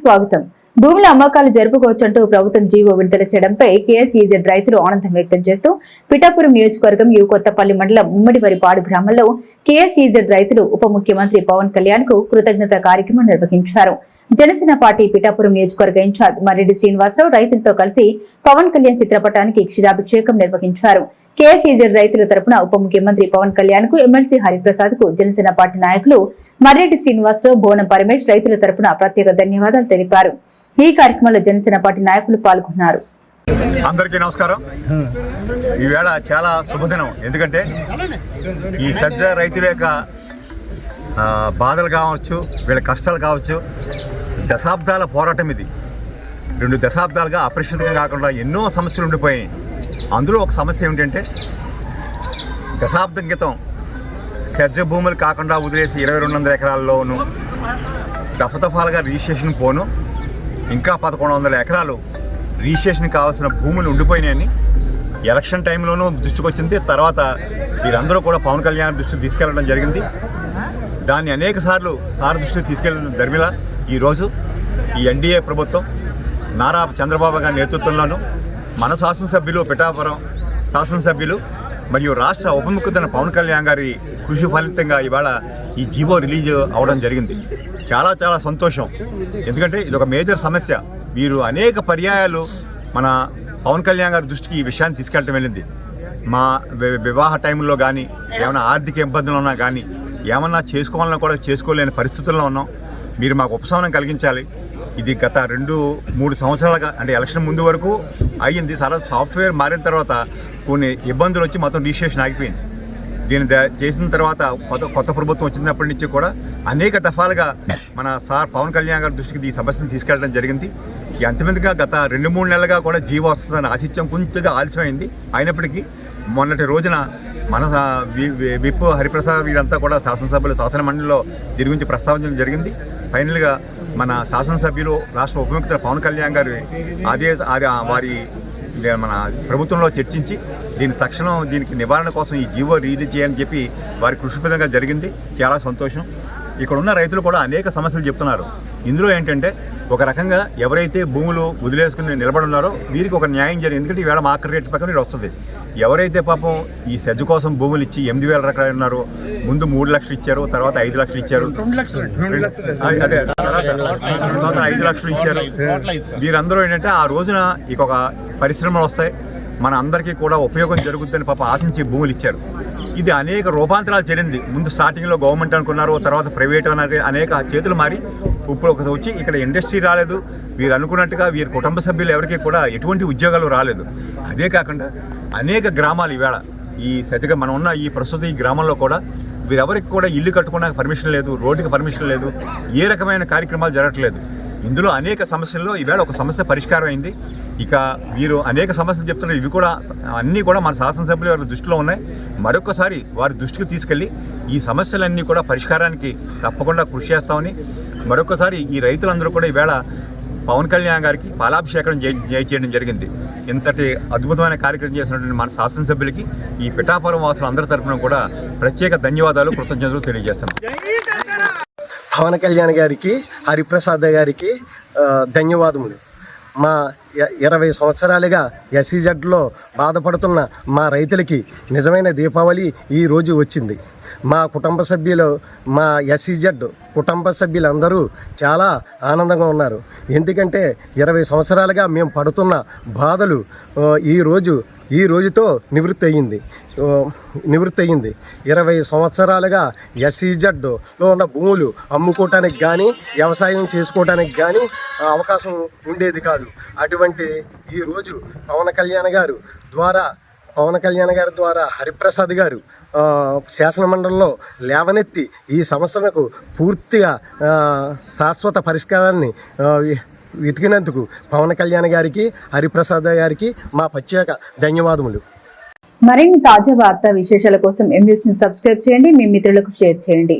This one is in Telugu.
స్వాగతం. భూముల అమ్మకాలు జరుపుకోవచ్చంటూ ప్రభుత్వం జీవో విడుదల చేయడంపై కేఎస్ఈజెడ్ రైతులు ఆనందం వ్యక్తం చేస్తూ పిఠాపురం నియోజకవర్గం యు కొత్తపల్లి మండలం ఉమ్మడివరిపాడు గ్రామంలో కేఎస్ఈజెడ్ రైతులు ఉప ముఖ్యమంత్రి పవన్ కళ్యాణ్కు కృతజ్ఞత కార్యక్రమం నిర్వహించారు. జనసేన పార్టీ పిఠాపురం నియోజకవర్గ ఇన్ఛార్జ్ మర్రెడ్డి శ్రీనివాసరావు రైతులతో కలిసి పవన్ కళ్యాణ్ చిత్రపటానికి క్షీరాభిషేకం నిర్వహించారు. కేఎస్ఈజెడ్ రైతుల తరపున ఉప ముఖ్యమంత్రి పవన్ కళ్యాణ్కు ఎమ్మెల్సీ హరిప్రసాద్కు జనసేన పార్టీ నాయకులు మర్రెడ్డి శ్రీనివాసరావు బోనం పరమేష్ రైతుల తరపున ప్రత్యేక ధన్యవాదాలు తెలిపారు. ఈ కార్యక్రమంలో జనసేన పార్టీ నాయకులు పాల్గొన్నారు. అందరికీ నమస్కారం. ఈవేళ చాలా శుభదినం. ఎందుకంటే ఈ సజ్జ రైతుల యొక్క బాధలు కావచ్చు వీళ్ళ కష్టాలు కావచ్చు దశాబ్దాల పోరాటం ఇది. రెండు దశాబ్దాలుగా అపరిశుద్ధంగా కాకుండా ఎన్నో సమస్యలు ఉండిపోయాయి అందులో ఒక సమస్య ఏమిటంటే దశాబ్దం క్రితం సజ్జ భూములు కాకుండా వదిలేసి ఇరవై రెండు వందల ఎకరాల్లోనూ దఫదఫాలుగా రిజిస్ట్రేషన్ పోను ఇంకా పదకొండు వందల ఎకరాలు రిజిస్ట్రేషన్ కావాల్సిన భూములు ఉండిపోయినాయని ఎలక్షన్ టైంలోనూ దృష్టికొచ్చింది. తర్వాత వీరందరూ కూడా పవన్ కళ్యాణ్ దృష్టికి తీసుకెళ్ళడం జరిగింది. దాన్ని అనేక సార్లు సార్ దృష్టికి తీసుకెళ్ళడం ధర్మిలా ఈరోజు ఈ ఎన్డీఏ ప్రభుత్వం నారా చంద్రబాబు గారి నేతృత్వంలోనూ మన శాసనసభ్యులు పిఠాపురం శాసనసభ్యులు మరియు రాష్ట్ర ఉప ముఖ్యమంత్రి పవన్ కళ్యాణ్ గారి కృషి ఫలితంగా ఇవాళ ఈ జీవో రిలీజ్ అవడం జరిగింది. చాలా చాలా సంతోషం. ఎందుకంటే ఇది ఒక మేజర్ సమస్య. వీరు అనేక పర్యాయాలు మన పవన్ కళ్యాణ్ గారి దృష్టికి ఈ విషయాన్ని తీసుకెళ్ళటం వెళ్ళింది. మా వివాహ టైంలో కానీ ఏమైనా ఆర్థిక ఇబ్బందులు ఉన్నా కానీ ఏమన్నా చేసుకోవాలన్నా కూడా చేసుకోలేని పరిస్థితుల్లో ఉన్నాం. మీరు మాకు ఉపశమనం కలిగించాలి. ఇది గత రెండు మూడు సంవత్సరాలుగా అంటే ఎలక్షన్ ముందు వరకు అయ్యింది. సరే సాఫ్ట్వేర్ మారిన తర్వాత కొన్ని ఇబ్బందులు వచ్చి మొత్తం రిజిస్ట్రేషన్ ఆగిపోయింది. దీన్ని ద- చేసిన తర్వాత కొత్త కొత్త ప్రభుత్వం వచ్చినప్పటి నుంచి కూడా అనేక దఫాలుగా మన సార్ పవన్ కళ్యాణ్ గారి దృష్టికి ఈ సమస్యను తీసుకెళ్ళడం జరిగింది. ఎంతమందిగా గత రెండు మూడు నెలలుగా కూడా జీవో వస్తుందని ఆశిత్యం కొంచెంగా ఆలస్యమైంది. అయినప్పటికీ మొన్నటి రోజున మన విప్ హరిప్రసాద్ వీరంతా కూడా శాసనసభ్యులు శాసన మండలిలో దీని గురించి ప్రస్తావించడం జరిగింది. ఫైనల్గా మన శాసనసభ్యులు రాష్ట్ర ఉప పవన్ కళ్యాణ్ గారి అదే అది వారి మన ప్రభుత్వంలో చర్చించి దీని తక్షణం దీనికి నివారణ కోసం ఈ జీవో రిలీజ్ చేయని చెప్పి వారి కృషిపదంగా జరిగింది. చాలా సంతోషం. ఇక్కడ ఉన్న రైతులు కూడా అనేక సమస్యలు చెప్తున్నారు. ఇందులో ఏంటంటే ఒక రకంగా ఎవరైతే భూములు వదిలేసుకుని నిలబడి ఉన్నారో వీరికి ఒక న్యాయం జరిగింది. ఎందుకంటే ఈవేళ మార్కెట్ రేట్ ప్రకారం ఇది వస్తుంది. ఎవరైతే పాపం ఈ సెజ్ కోసం భూములు ఇచ్చి ఎనిమిది వేల రకాలు ఉన్నారో ముందు మూడు లక్షలు ఇచ్చారు తర్వాత ఐదు లక్షలు ఇచ్చారు. అదే తర్వాత ఐదు లక్షలు ఇచ్చారు. వీరందరూ ఏంటంటే ఆ రోజున ఇక ఒక పరిశ్రమలు వస్తాయి. మన అందరికీ కూడా ఉపయోగం జరుగుతుందని పాప ఆశించి భూములు ఇచ్చారు. ఇది అనేక రూపాంతరాలు చెందింది ముందు స్టార్టింగ్లో గవర్నమెంట్ అనుకున్నారు తర్వాత ప్రైవేట్ అన్నారు అనేక చేతులు మారి ఇప్పుడు ఒక వచ్చి ఇక్కడ ఇండస్ట్రీ రాలేదు. వీరు అనుకున్నట్టుగా వీరి కుటుంబ సభ్యులు ఎవరికి కూడా ఎటువంటి ఉద్యోగాలు రాలేదు. అదే కాకుండా అనేక గ్రామాలు ఈవేళ ఈ సతిగా మనం ఉన్న ఈ ప్రస్తుత ఈ గ్రామంలో కూడా వీరెవరికి కూడా ఇల్లు కట్టుకోవడానికి పర్మిషన్ లేదు రోడ్డుకి పర్మిషన్ లేదు ఏ రకమైన కార్యక్రమాలు జరగట్లేదు. ఇందులో అనేక సమస్యల్లో ఈవేళ ఒక సమస్య పరిష్కారం అయింది. ఇక వీరు అనేక సమస్యలు చెప్తున్నారు. ఇవి కూడా అన్నీ కూడా మన శాసనసభ్యులు వారి దృష్టిలో ఉన్నాయి. మరొకసారి వారి దృష్టికి తీసుకెళ్ళి ఈ సమస్యలన్నీ కూడా పరిష్కారానికి తప్పకుండా కృషి చేస్తామని మరొకసారి ఈ రైతులందరూ కూడా ఈవేళ పవన్ కళ్యాణ్ గారికి పాలాభిషేకం చేయడం జరిగింది. ఇంతటి అద్భుతమైన కార్యక్రమం చేసినటువంటి మన శాసనసభ్యులకి ఈ పిఠాపురం వాసులు అందరి తరఫున కూడా ప్రత్యేక ధన్యవాదాలు కృతజ్ఞతలు తెలియజేస్తున్నాం. పవన్ కళ్యాణ్ గారికి హరిప్రసాద్ గారికి ధన్యవాదములు. మా ఇరవై సంవత్సరాలుగా ఎస్సీజెడ్లో బాధపడుతున్న మా రైతులకి నిజమైన దీపావళి ఈ రోజు వచ్చింది. మా కుటుంబ సభ్యులు మా ఎస్సీజెడ్ కుటుంబ సభ్యులందరూ చాలా ఆనందంగా ఉన్నారు. ఎందుకంటే ఇరవై సంవత్సరాలుగా మేము పడుతున్న బాధలు ఈరోజు ఈ రోజు ఈ రోజుతో నివృత్తి అయ్యింది నివృత్తి అయ్యింది ఇరవై సంవత్సరాలుగా ఎస్ఈజెడ్లో ఉన్న భూములు అమ్ముకోవటానికి కానీ వ్యవసాయం చేసుకోవటానికి కానీ అవకాశం ఉండేది కాదు. అటువంటి ఈరోజు పవన్ కళ్యాణ్ గారు ద్వారా పవన్ కళ్యాణ్ గారి ద్వారా హరిప్రసాద్ గారు శాసనమండలిలో లేవనెత్తి ఈ సమస్యలకు పూర్తిగా శాశ్వత పరిష్కారాన్ని వెతికినందుకు పవన్ కళ్యాణ్ గారికి హరిప్రసాద్ గారికి మా ప్రత్యేక ధన్యవాదములు. మరిన్ని తాజా వార్తా విశేషాల కోసం ఎంబీఎస్ని సబ్స్క్రైబ్ చేయండి మీ మిత్రులకు షేర్ చేయండి.